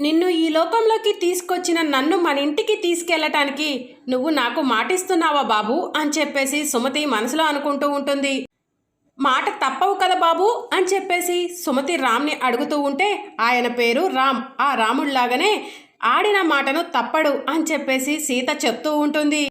నిన్ను ఈ లోకంలోకి తీసుకొచ్చిన నన్ను మన ఇంటికి తీసుకెళ్ళటానికి నువ్వు నాకు మాటిస్తున్నావా బాబు? అని చెప్పేసి సుమతి మనసులో అనుకుంటూ ఉంటుంది. మాట తప్పవు కదా బాబు? అని చెప్పేసి సుమతి రామ్ని అడుగుతూ ఉంటే ఆయన పేరు రామ్. ఆ రాముడిలాగానే ఆడిన మాటను తప్పడు అని చెప్పేసి సీత చెప్తూ ఉంటుంది.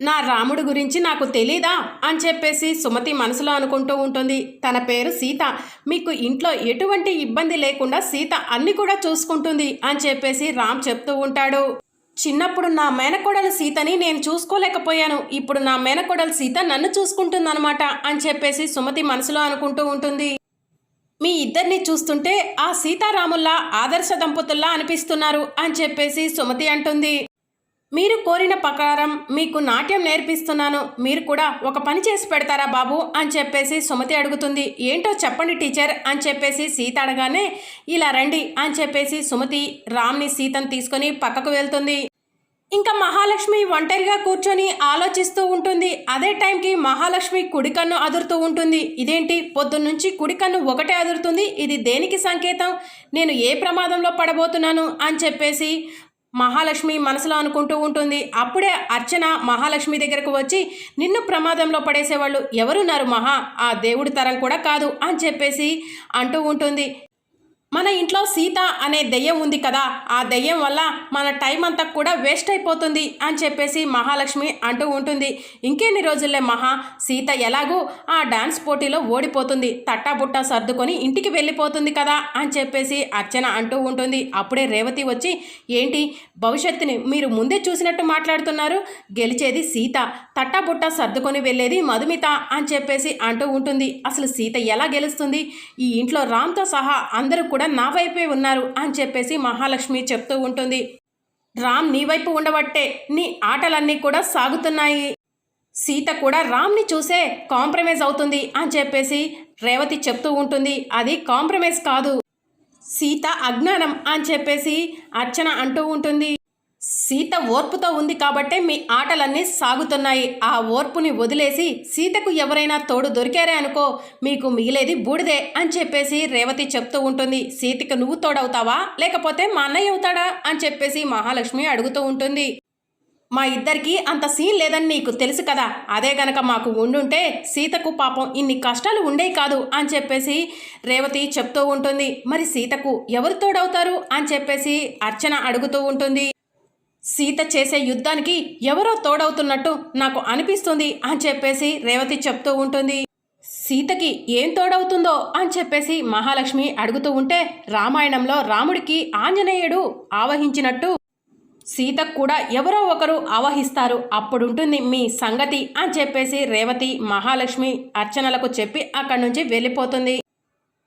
నా రాముడు గురించి నాకు తెలీదా? అని చెప్పేసి సుమతి మనసులో అనుకుంటూ ఉంటుంది. తన పేరు సీత. మీకు ఇంట్లో ఎటువంటి ఇబ్బంది లేకుండా సీత అన్ని కూడా చూసుకుంటుంది అని చెప్పేసి రామ్ చెప్తూ ఉంటాడు. చిన్నప్పుడు నా మేనకోడలు సీతని నేను చూసుకోలేకపోయాను. ఇప్పుడు నా మేనకోడలు సీత నన్ను చూసుకుంటుందన్నమాట అని చెప్పేసి సుమతి మనసులో అనుకుంటూ ఉంటుంది. మీ ఇద్దరిని చూస్తుంటే ఆ సీతారాముల్లా ఆదర్శ దంపతుల్లా అనిపిస్తున్నారు అని చెప్పేసి సుమతి అంటుంది. మీరు కోరిన ప్రకారం మీకు నాట్యం నేర్పిస్తున్నాను. మీరు కూడా ఒక పని చేసి పెడతారా బాబు? అని చెప్పేసి సుమతి అడుగుతుంది. ఏంటో చెప్పండి టీచర్ అని చెప్పేసి సీత అడగానే ఇలా రండి అని చెప్పేసి సుమతి రామ్ని సీతను తీసుకొని పక్కకు వెళ్తుంది. ఇంకా మహాలక్ష్మి ఒంటరిగా కూర్చొని ఆలోచిస్తూ ఉంటుంది. అదే టైంకి మహాలక్ష్మి కుడి కన్ను అదురుతూ ఉంటుంది. ఇదేంటి? పొద్దున్నుంచి కుడి కన్ను ఒకటే అదురుతుంది. ఇది దేనికి సంకేతం? నేను ఏ ప్రమాదంలో పడబోతున్నాను? అని చెప్పేసి మహాలక్ష్మి మనసులో అనుకుంటూ ఉంటుంది. అప్పుడే అర్చన మహాలక్ష్మి దగ్గరకు వచ్చి నిన్ను ప్రమాదంలో పడేసేవాళ్ళు ఎవరున్నారు మహా? ఆ దేవుడి తరం కూడా కాదు అని చెప్పేసి అంటూ ఉంటుంది. మన ఇంట్లో సీత అనే దెయ్యం ఉంది కదా ఆ దెయ్యం వల్ల మన టైం అంతా కూడా వేస్ట్ అయిపోతుంది అని చెప్పేసి మహాలక్ష్మి అంటూ ఉంటుంది. ఇంకెన్ని రోజుల్లే మహా సీత ఎలాగూ ఆ డాన్స్ పోటీలో ఓడిపోతుంది తట్టాబుట్టా సర్దుకొని ఇంటికి వెళ్ళిపోతుంది కదా అని చెప్పేసి అర్చన అంటూ ఉంటుంది. అప్పుడే రేవతి వచ్చి ఏంటి భవిష్యత్తుని మీరు ముందే చూసినట్టు మాట్లాడుతున్నారు? గెలిచేది సీత తట్టాబుట్టా సర్దుకొని వెళ్ళేది మధుమిత అని చెప్పేసి అంటూ ఉంటుంది. అసలు సీత ఎలా గెలుస్తుంది? ఈ ఇంట్లో రామ్తో సహా అందరూ కూడా నా వైపే ఉన్నారు అని చెప్పేసి మహాలక్ష్మి చెప్తూ ఉంటుంది. రామ్ నీ వైపు ఉండబట్టే నీ ఆటలన్నీ కూడా సాగుతున్నాయి. సీత కూడా రామ్ని చూసే కాంప్రమైజ్ అవుతుంది అని చెప్పేసి రేవతి చెప్తూ ఉంటుంది. అది కాంప్రమైజ్ కాదు. సీత అజ్ఞానం అని చెప్పేసి అర్చన అంటూ ఉంటుంది. సీత ఓర్పుతో ఉంది కాబట్టే మీ ఆటలన్నీ సాగుతున్నాయి. ఆ ఓర్పుని వదిలేసి సీతకు ఎవరైనా తోడు దొరికారే అనుకో మీకు మిగిలేది బూడిదే అని చెప్పేసి రేవతి చెప్తూ ఉంటుంది. సీతకు నువ్వు తోడవుతావా? లేకపోతే మా అన్నయ్య అవుతాడా? అని చెప్పేసి మహాలక్ష్మి అడుగుతూ ఉంటుంది. మా ఇద్దరికి అంత సీన్ లేదని నీకు తెలుసు కదా. అదే గనక మాకు ఉండుంటే సీతకు పాపం ఇన్ని కష్టాలు ఉండేవి కాదు అని చెప్పేసి రేవతి చెప్తూ ఉంటుంది. మరి సీతకు ఎవరు తోడవుతారు? అని చెప్పేసి అర్చన అడుగుతూ ఉంటుంది. సీత చేసే యుద్ధానికి ఎవరో తోడవుతున్నట్టు నాకు అనిపిస్తుంది అని చెప్పేసి రేవతి చెప్తూ ఉంటుంది. సీతకి ఏం తోడవుతుందో అని చెప్పేసి మహాలక్ష్మి అడుగుతూ ఉంటే రామాయణంలో రాముడికి ఆంజనేయుడు ఆవహించినట్టు. సీతకు కూడా ఎవరో ఒకరు ఆవహిస్తారు అప్పుడుంటుంది మీ సంగతి అని చెప్పేసి రేవతి మహాలక్ష్మి అర్చనలకు చెప్పి అక్కడి నుంచి వెళ్ళిపోతుంది.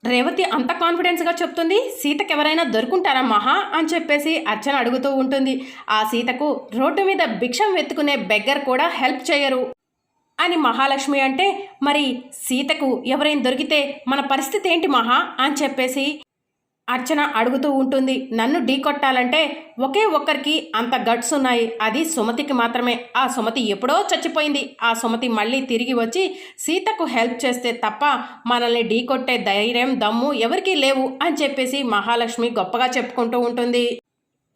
రేవతి అంత కాన్ఫిడెన్స్గా చెప్తుంది సీతకు ఎవరైనా దొరుకుంటారా మహా? అని చెప్పేసి అర్చన అడుగుతూ ఉంటుంది. ఆ సీతకు రోడ్డు మీద భిక్షం వెతుకునే బెగ్గర్ కూడా హెల్ప్ చేయరు. అని మహాలక్ష్మి అంటే మరి సీతకు ఎవరైనా దొరికితే మన పరిస్థితి ఏంటి మహా? అని చెప్పేసి అర్చన అడుగుతూ ఉంటుంది నన్ను ఢీకొట్టాలంటే ఒకే ఒక్కరికి అంత గట్స్ ఉన్నాయి. అది సుమతికి మాత్రమే. ఆ సుమతి ఎప్పుడో చచ్చిపోయింది. ఆ సుమతి మళ్ళీ తిరిగి వచ్చి సీతకు హెల్ప్ చేస్తే తప్ప మనల్ని ఢీకొట్టే ధైర్యం దమ్ము ఎవరికీ లేవు అని చెప్పేసి మహాలక్ష్మి గొప్పగా చెప్పుకుంటూ ఉంటుంది.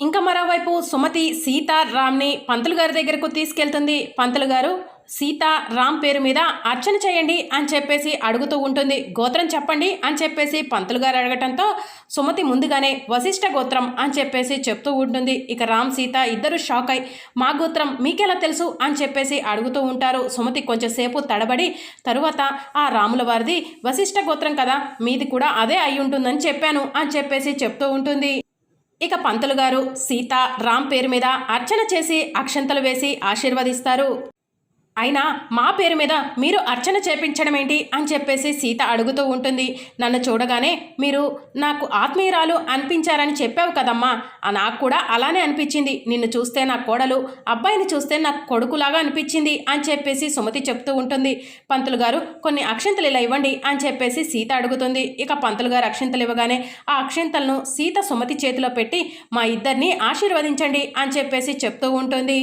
ఇంకా మరోవైపు సుమతి సీత రామ్ని పంతులు గారి దగ్గరకు తీసుకెళ్తుంది. పంతులు గారు సీత రామ్ పేరు మీద అర్చన చేయండి అని చెప్పేసి అడుగుతూ ఉంటుంది. గోత్రం చెప్పండి అని చెప్పేసి పంతులు గారు అడగటంతో సుమతి ముందుగానే వశిష్ఠ గోత్రం అని చెప్పేసి చెప్తూ ఉంటుంది. ఇక రామ్ సీత ఇద్దరు షాక్ అయి మా గోత్రం మీకెలా తెలుసు అని చెప్పేసి అడుగుతూ ఉంటారు. సుమతి కొంచెంసేపు తడబడి తరువాత ఆ రాముల వారిది వశిష్ఠ గోత్రం కదా మీది కూడా అదే అయి ఉంటుందని చెప్పాను అని చెప్పేసి చెప్తూ ఉంటుంది. ఇక పంతులు గారు సీత రామ్ పేరు మీద అర్చన చేసి అక్షంతలు వేసి ఆశీర్వదిస్తారు. అయినా మా పేరు మీద మీరు అర్చన చేపించడం ఏంటి అని చెప్పేసి సీత అడుగుతూ ఉంటుంది. నన్ను చూడగానే మీరు నాకు ఆత్మీయురాలు అనిపించారని చెప్పావు కదమ్మా. ఆ నాకు కూడా అలానే అనిపించింది. నిన్ను చూస్తే నా కోడలు అబ్బాయిని చూస్తే నా కొడుకులాగా అనిపించింది అని చెప్పేసి సుమతి చెప్తూ ఉంటుంది. పంతులు గారు కొన్ని అక్షంతలు ఇలా ఇవ్వండి అని చెప్పేసి సీత అడుగుతుంది. ఇక పంతులు గారు అక్షంతలు ఇవ్వగానే ఆ అక్షంతలను సీత సుమతి చేతిలో పెట్టి మా ఇద్దరిని ఆశీర్వదించండి అని చెప్పేసి చెప్తూ ఉంటుంది.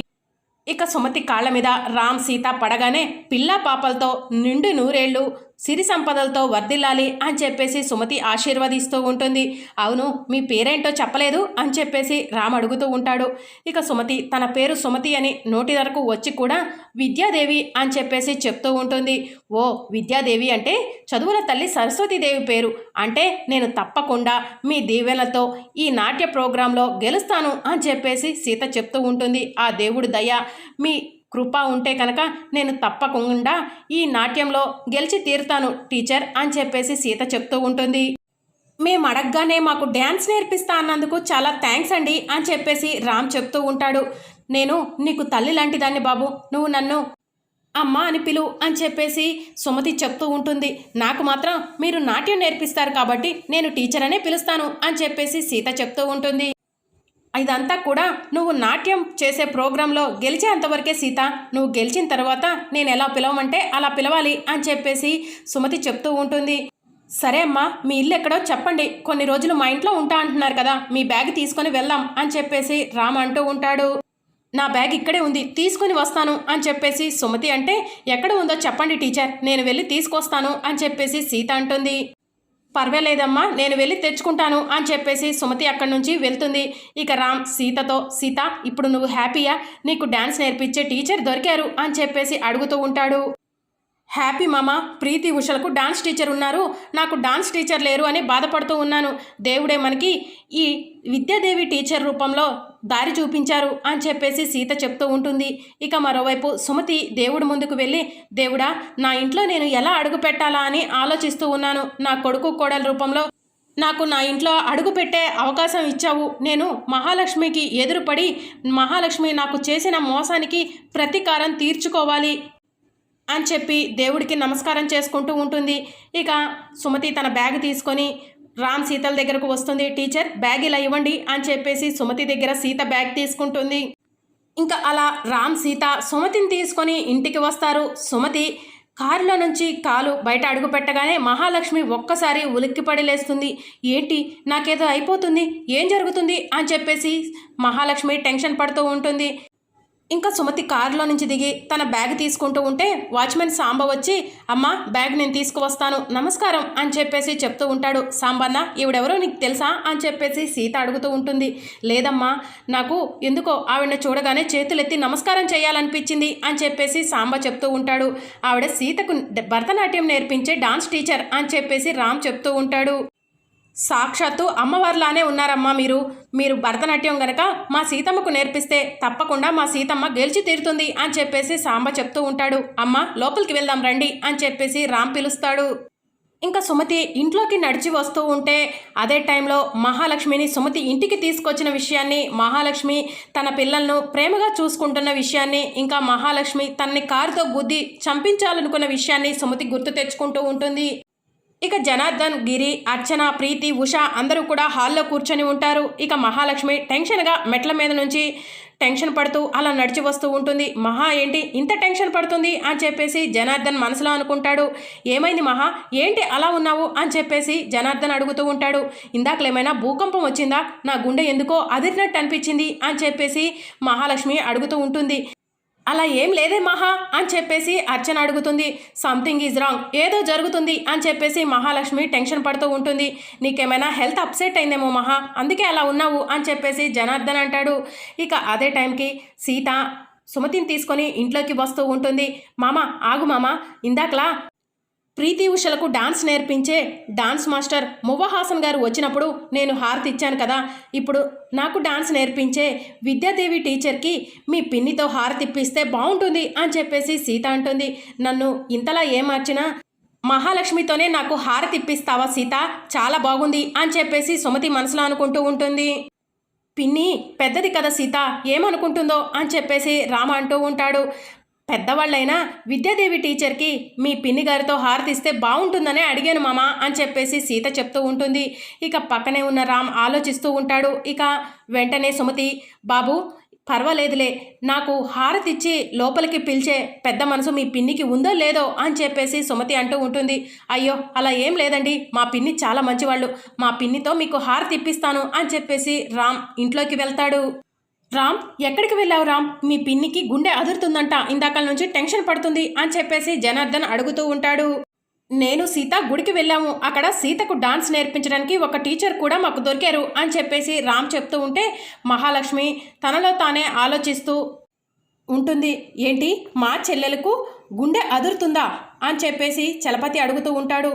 ఇక సుమతి కాళ్ళ మీద రామ్ సీత పడగానే పిల్ల పాపలతో నిండు నూరేళ్ళు సిరి సంపదలతో వర్దిల్లాలి అని చెప్పేసి సుమతి ఆశీర్వదిస్తూ ఉంటుంది. అవును మీ పేరేంటో చెప్పలేదు అని చెప్పేసి రామ్ అడుగుతూ ఉంటాడు. ఇక సుమతి తన పేరు సుమతి అని నోటి వరకు వచ్చి కూడా విద్యాదేవి అని చెప్పేసి చెప్తూ ఉంటుంది. ఓ విద్యాదేవి అంటే చదువుల తల్లి సరస్వతీదేవి పేరు. అంటే నేను తప్పకుండా మీ దీవెనలతో ఈ నాట్య ప్రోగ్రాంలో గెలుస్తాను అని చెప్పేసి సీత చెప్తూ ఉంటుంది. ఆ దేవుడి దయ మీ కృప ఉంటే కనుక నేను తప్పకుండా ఈ నాట్యంలో గెలిచి తీరుతాను టీచర్ అని చెప్పేసి సీత చెప్తూ ఉంటుంది. మేము అడగగానే మాకు డ్యాన్స్ నేర్పిస్తా అన్నందుకు చాలా థ్యాంక్స్ అండి అని చెప్పేసి రామ్ చెప్తూ ఉంటాడు. నేను నీకు తల్లి లాంటిదాన్ని బాబు నువ్వు నన్ను అమ్మ అని పిలు అని చెప్పేసి సుమతి చెప్తూ ఉంటుంది. నాకు మాత్రం మీరు నాట్యం నేర్పిస్తారు కాబట్టి నేను టీచర్ అనే పిలుస్తాను అని చెప్పేసి సీత చెప్తూ ఉంటుంది. ఇదంతా కూడా నువ్వు నాట్యం చేసే ప్రోగ్రాంలో గెలిచేంతవరకే సీత నువ్వు గెలిచిన తర్వాత నేను ఎలా పిలవమంటే అలా పిలవాలి అని చెప్పేసి సుమతి చెప్తూ ఉంటుంది. సరే అమ్మా మీ ఇల్లు ఎక్కడో చెప్పండి. కొన్ని రోజులు మా ఇంట్లో ఉంటా అంటున్నారు కదా మీ బ్యాగ్ తీసుకొని వెళ్దాం అని చెప్పేసి రామ్ అంటూ ఉంటాడు. నా బ్యాగ్ ఇక్కడే ఉంది తీసుకొని వస్తాను అని చెప్పేసి సుమతి అంటే ఎక్కడ ఉందో చెప్పండి టీచర్ నేను వెళ్ళి తీసుకొస్తాను అని చెప్పేసి సీత అంటుంది. పర్వాలేదమ్మా నేను వెళ్ళి తెచ్చుకుంటాను అని చెప్పేసి సుమతి అక్కడి నుంచి వెళ్తుంది. ఇక రామ్ సీతతో సీత ఇప్పుడు నువ్వు హ్యాపీయా? నీకు డ్యాన్స్ నేర్పించే టీచర్ దొరికారు అని చెప్పేసి అడుగుతూ ఉంటాడు. హ్యాపీ మామ ప్రీతి ఉషలకు డాన్స్ టీచర్ ఉన్నారు. నాకు డాన్స్ టీచర్ లేరు అని బాధపడుతూ ఉన్నాను. దేవుడే మనకి ఈ విద్యాదేవి టీచర్ రూపంలో దారి చూపించారు అని చెప్పేసి సీత చెప్తూ ఉంటుంది. ఇక మరోవైపు సుమతి దేవుడు ముందుకు వెళ్ళి దేవుడా నా ఇంట్లో నేను ఎలా అడుగు పెట్టాలా అని ఆలోచిస్తూ ఉన్నాను. నా కొడుకు కోడల రూపంలో నాకు నా ఇంట్లో అడుగు పెట్టే అవకాశం ఇచ్చావు. నేను మహాలక్ష్మికి ఎదురుపడి మహాలక్ష్మి నాకు చేసిన మోసానికి ప్రతీకారం తీర్చుకోవాలి. అని చెప్పి దేవుడికి నమస్కారం చేసుకుంటూ ఉంటుంది. ఇక సుమతి తన బ్యాగ్ తీసుకొని రామ్ సీతల దగ్గరకు వస్తుంది. టీచర్ బ్యాగ్ ఇలా ఇవ్వండి అని చెప్పేసి సుమతి దగ్గర సీత బ్యాగ్ తీసుకుంటుంది. ఇంకా అలా రామ్ సీత సుమతిని తీసుకొని ఇంటికి వస్తారు. సుమతి కారులో నుంచి కాలు బయట అడుగు పెట్టగానే మహాలక్ష్మి ఒక్కసారి ఉలిక్కిపడి లేస్తుంది. ఏంటి? నాకేదో అయిపోతుంది. ఏం జరుగుతుంది? అని చెప్పేసి మహాలక్ష్మి టెన్షన్ పడుతూ ఉంటుంది. ఇంకా సుమతి కారులో నుంచి దిగి తన బ్యాగ్ తీసుకుంటూ ఉంటే వాచ్మెన్ సాంబ వచ్చి అమ్మ బ్యాగ్ నేను తీసుకువస్తాను నమస్కారం అని చెప్పేసి చెప్తూ ఉంటాడు. సాంబన్న ఈవిడెవరో నీకు తెలుసా? అని చెప్పేసి సీత అడుగుతూ ఉంటుంది. లేదమ్మా నాకు ఎందుకో ఆవిడని చూడగానే చేతులెత్తి నమస్కారం చేయాలనిపించింది అని చెప్పేసి సాంబ చెప్తూ ఉంటాడు. ఆవిడ సీతకు భరతనాట్యం నేర్పించే డాన్స్ టీచర్ అని చెప్పేసి రామ్ చెప్తూ ఉంటాడు. సాక్షాత్తు అమ్మవారిలానే ఉన్నారమ్మా మీరు. మీరు భరతనాట్యం గనక మా సీతమ్మకు నేర్పిస్తే తప్పకుండా మా సీతమ్మ గెలిచి తీరుతుంది అని చెప్పేసి సాంబ చెప్తూ ఉంటాడు. అమ్మ లోపలికి వెళ్దాం రండి అని చెప్పేసి రామ్ పిలుస్తాడు. ఇంకా సుమతి ఇంట్లోకి నడిచి వస్తూ ఉంటే అదే టైంలో మహాలక్ష్మిని సుమతి ఇంటికి తీసుకొచ్చిన విషయాన్ని మహాలక్ష్మి తన పిల్లలను ప్రేమగా చూసుకుంటున్న విషయాన్ని ఇంకా మహాలక్ష్మి తనని కారుతో గుద్ది చంపించాలనుకున్న విషయాన్ని సుమతి గుర్తు తెచ్చుకుంటూ ఉంటుంది. ఇక జనార్దన్ గిరి అర్చన ప్రీతి ఉష అందరూ కూడా హాల్లో కూర్చొని ఉంటారు. ఇక మహాలక్ష్మి టెన్షన్గా మెట్ల మీద నుంచి టెన్షన్ పడుతూ అలా నడిచి వస్తూ ఉంటుంది. మహా ఏంటి ఇంత టెన్షన్ పడుతుంది అని చెప్పేసి జనార్దన్ మనసులో అనుకుంటాడు. ఏమైంది మహా? ఏంటి అలా ఉన్నావు? అని చెప్పేసి జనార్దన్ అడుగుతూ ఉంటాడు. ఇందాకలేమైనా భూకంపం వచ్చిందా? నా గుండె ఎందుకో అదిరినట్టు అనిపించింది అని చెప్పేసి మహాలక్ష్మి అడుగుతూ ఉంటుంది. అలా ఏం లేదే మహా అని చెప్పేసి అర్చన అడుగుతుంది. సంథింగ్ ఈజ్ రాంగ్ ఏదో జరుగుతుంది అని చెప్పేసి మహాలక్ష్మి టెన్షన్ పడుతూ ఉంటుంది. నీకేమైనా హెల్త్ అప్సెట్ అయిందేమో మహా అందుకే అలా ఉన్నావు అని చెప్పేసి జనార్దన్ అంటాడు. ఇక అదే టైంకి సీత సుమతిని తీసుకొని ఇంట్లోకి వస్తూ ఉంటుంది. మామ ఆగు మామ ఇందాకలా ప్రీతి ఉషలకు డాన్స్ నేర్పించే డాన్స్ మాస్టర్ మువ్వహాసన్ గారు వచ్చినప్పుడు నేను హారతి ఇచ్చాను కదా. ఇప్పుడు నాకు డాన్స్ నేర్పించే విద్యాదేవి టీచర్కి మీ పిన్నితో హారతి ఇప్పిస్తే బాగుంటుంది అని చెప్పేసి సీత అంటుంది. నన్ను ఇంతలా ఏమార్చినా మహాలక్ష్మితోనే నాకు హారతి ఇప్పిస్తావా సీత? చాలా బాగుంది అని చెప్పేసి సుమతి మనసులో అనుకుంటూ ఉంటుంది. పిన్ని పెద్దది కదా సీత ఏమనుకుంటుందో అని చెప్పేసి రామ అంటూ ఉంటాడు. పెద్దవాళ్ళైనా విద్యాదేవి టీచర్కి మీ పిన్ని గారితో హారతిస్తే బాగుంటుందని అడిగాను మామ అని చెప్పేసి సీత చెప్తూ ఉంటుంది. ఇక పక్కనే ఉన్న రామ్ ఆలోచిస్తూ ఉంటాడు. ఇక వెంటనే సుమతి బాబు పర్వాలేదులే. నాకు హారతిచ్చి లోపలికి పిలిచే పెద్ద మనసు మీ పిన్నికి ఉందో లేదో అని చెప్పేసి సుమతి అంటూ ఉంటుంది. అయ్యో అలా ఏం లేదండి. మా పిన్ని చాలా మంచివాళ్ళు. మా పిన్నితో మీకు హారతి ఇప్పిస్తాను అని చెప్పేసి రామ్ ఇంట్లోకి వెళ్తాడు. రామ్ ఎక్కడికి వెళ్ళావు రామ్? మీ పిన్నికి గుండె అదురుతుందంట. ఇందాకల నుంచి టెన్షన్ పడుతుంది అని చెప్పేసి జనార్దన్ అడుగుతూ ఉంటాడు. నేను సీత గుడికి వెళ్ళాము. అక్కడ సీతకు డాన్స్ నేర్పించడానికి ఒక టీచర్ కూడా మాకు దొరికారు అని చెప్పేసి రామ్ చెప్తూ ఉంటే మహాలక్ష్మి తనలో తానే ఆలోచిస్తూ ఉంటుంది. ఏంటి? మా చెల్లెలకు గుండె అదురుతుందా? అని చెప్పేసి చలపతి అడుగుతూ ఉంటాడు.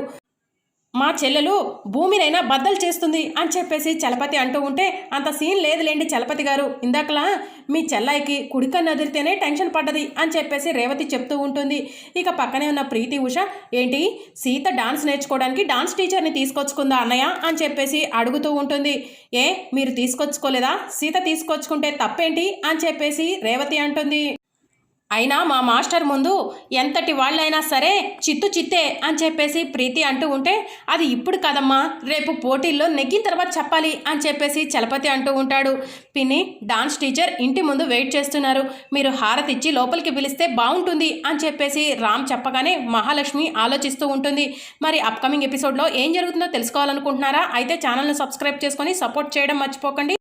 మా చెల్లెలు భూమినైనా బద్దలు చేస్తుంది అని చెప్పేసి చలపతి అంటూ ఉంటే అంత సీన్ లేదులేండి చలపతి గారు. ఇందాకలా మీ చెల్లాయికి కుడికన్ను అదిరితేనే టెన్షన్ పడ్డది అని చెప్పేసి రేవతి చెప్తూ ఉంటుంది. ఇక పక్కనే ఉన్న ప్రీతి ఉష ఏంటి? సీత డాన్స్ నేర్చుకోవడానికి డాన్స్ టీచర్ని తీసుకొచ్చుకుందా అన్నయ్య అని చెప్పేసి అడుగుతూ ఉంటుంది. ఏ మీరు తీసుకొచ్చుకోలేదా? సీత తీసుకొచ్చుకుంటే తప్పేంటి? అని చెప్పేసి రేవతి అంటుంది. అయినా మా మాస్టర్ ముందు ఎంతటి వాళ్ళైనా సరే చిత్తు చిత్తే అని చెప్పేసి ప్రీతి అంటూ ఉంటే అది ఇప్పుడు కదమ్మా రేపు పోటీల్లో నెగ్గిన తర్వాత చెప్పాలి అని చెప్పేసి చలపతి అంటూ ఉంటాడు. పిన్ని డాన్స్ టీచర్ ఇంటి ముందు వెయిట్ చేస్తున్నారు. మీరు హారతి ఇచ్చి లోపలికి పిలిస్తే బాగుంటుంది అని చెప్పేసి రామ్ చెప్పగానే మహాలక్ష్మి ఆలోచిస్తూ ఉంటుంది. మరి అప్కమింగ్ ఎపిసోడ్లో ఏం జరుగుతుందో తెలుసుకోవాలనుకుంటున్నారా? అయితే ఛానల్ను సబ్స్క్రైబ్ చేసుకొని సపోర్ట్ చేయడం మర్చిపోకండి.